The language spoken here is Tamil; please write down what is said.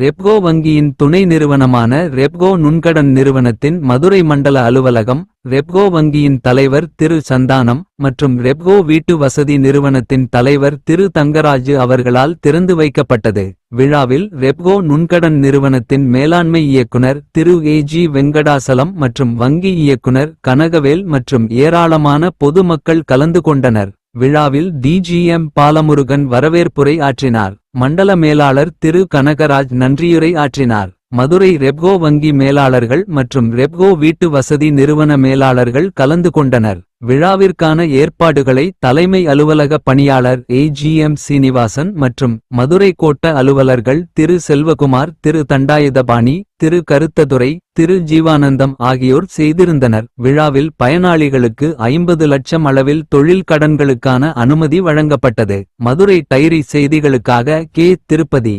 ரெப்கோ வங்கியின் துணை நிறுவனமான ரெப்கோ நுண்கடன் நிறுவனத்தின் மதுரை மண்டல அலுவலகம் ரெப்கோ வங்கியின் தலைவர் திரு சந்தானம் மற்றும் ரெப்கோ வீட்டு வசதி நிறுவனத்தின் தலைவர் திரு தங்கராஜு அவர்களால் திறந்து வைக்கப்பட்டது. விழாவில் ரெப்கோ நுண்கடன் நிறுவனத்தின் மேலாண்மை இயக்குனர் திரு ஏ ஜி வெங்கடாசலம் மற்றும் வங்கி இயக்குனர் கனகவேல் மற்றும் ஏராளமான பொதுமக்கள் கலந்து கொண்டனர். விழாவில் டிஜிஎம் பாலமுருகன் வரவேற்புரை ஆற்றினார். மண்டல மேலாளர் திரு கனகராஜ் நன்றியுரை ஆற்றினார். மதுரை ரெப்கோ வங்கி மேலாளர்கள் மற்றும் ரெப்கோ வீட்டு வசதி நிறுவன மேலாளர்கள் கலந்து கொண்டனர். விழாவிற்கான ஏற்பாடுகளை தலைமை அலுவலக பணியாளர் ஏஜிஎம் சீனிவாசன் மற்றும் மதுரை கோட்ட அலுவலர்கள் திரு செல்வகுமார் திரு தண்டாயுதபாணி திரு கருத்ததுரை திரு ஜீவானந்தம் ஆகியோர் செய்திருந்தனர். விழாவில் பயனாளிகளுக்கு ஐம்பது லட்சம் அளவில் தொழில் கடன்களுக்கான அனுமதி வழங்கப்பட்டது. மதுரை டைரி செய்திகளுக்காக கே. திருப்பதி.